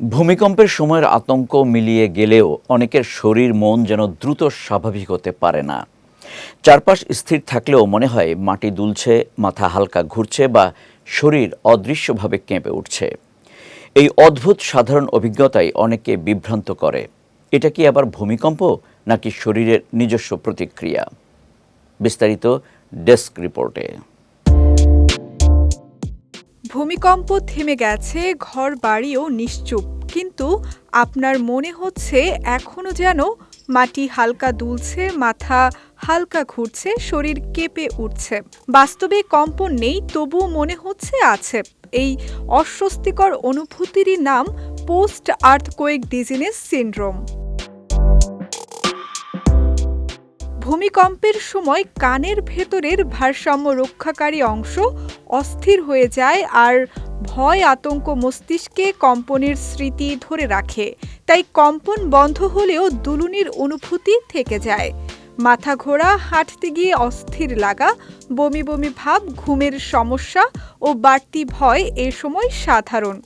ভূমিকম্পের সময়ের আতঙ্ক মিলিয়ে গেলেও অনেকের শরীর, মন যেন দ্রুত স্বাভাবিক হতে পারে না। চারপাশ স্থির থাকলেও মনে হয় মাটি দুলছে, মাথা হালকা ঘুরছে বা শরীর অদৃশ্যভাবে কেঁপে উঠছে। এই অদ্ভুত সাধারণ অভিজ্ঞতাই অনেককে বিভ্রান্ত করে। এটা কি আবার ভূমিকম্প, নাকি শরীরের নিজস্ব প্রতিক্রিয়া? বিস্তারিত ডেস্ক রিপোর্টে। ভূমিকম্প থেমে গেছে, ঘর বাড়িও নিশ্চুপ। কিন্তু আপনার মনে হচ্ছে এখনও যেন মাটি হালকা দুলছে, মাথা হালকা ঘুরছে, শরীর কেঁপে উঠছে। বাস্তবে কম্পন নেই, তবুও মনে হচ্ছে আছে। এই অস্বস্তিকর অনুভূতিরই নাম পোস্ট আর্থকোয়েক ডিজিনেস সিনড্রোম। ভূমিকম্পের সময় কানের ভেতরের ভারসাম্য রক্ষাকারী অংশ অস্থির হয়ে যায় আর ভয় আতঙ্ক মস্তিষ্কে কম্পনের স্মৃতি ধরে রাখে। তাই কম্পন বন্ধ হলেও দুলুনির অনুভূতি থেকে যায়। মাথা ঘোরা, হাঁটতে গিয়ে অস্থির লাগা, বমি বমি ভাব, ঘুমের সমস্যা ও বাড়তি ভয় এ সময় সাধারণ।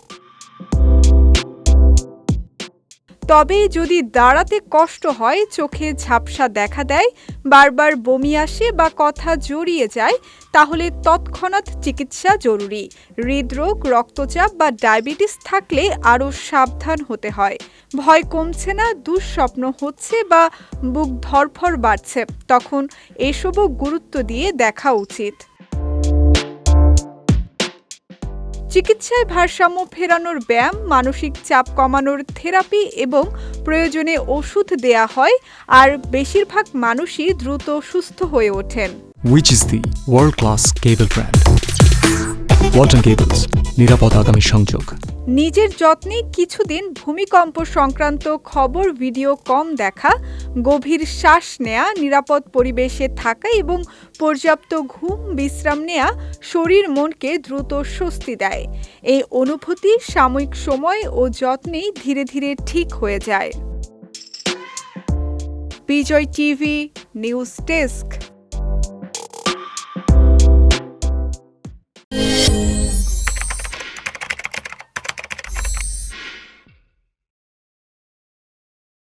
তবে যদি দাঁড়াতে কষ্ট হয়, চোখে ঝাপসা দেখা দেয়, বারবার বমি আসে বা কথা জড়িয়ে যায়, তাহলে তৎক্ষণাৎ চিকিৎসা জরুরি। হৃদরোগ, রক্তচাপ বা ডায়াবেটিস থাকলে আরও সাবধান হতে হয়। ভয় কমছে না, দুঃস্বপ্ন হচ্ছে বা বুক ধরফর বাড়ছে, তখন এসবও গুরুত্ব দিয়ে দেখা উচিত। চিকিৎসায় ভারসাম্য ফেরানোর ব্যায়াম মানসিক চাপ কমানোর থেরাপি এবং প্রয়োজনে ওষুধ দেয়া হয় আর বেশিরভাগ মানুষই দ্রুত সুস্থ হয়ে ওঠেন which is the world class cable brand. Walton Cables, নিরাপদ আগামী সংযোগ নিজের যত্নে কিছুদিন ভূমিকম্প সংক্রান্ত খবর, ভিডিও কম দেখা, গভীর শ্বাস নেয়া, নিরাপদ পরিবেশে থাকা এবং পর্যাপ্ত ঘুম, বিশ্রাম নেয়া শরীর মনকে দ্রুত স্বস্তি দেয়। এই অনুভূতি সাময়িক সময় ও যত্নেই ধীরে ধীরে ঠিক হয়ে যায়। Bijoy TV, news desk.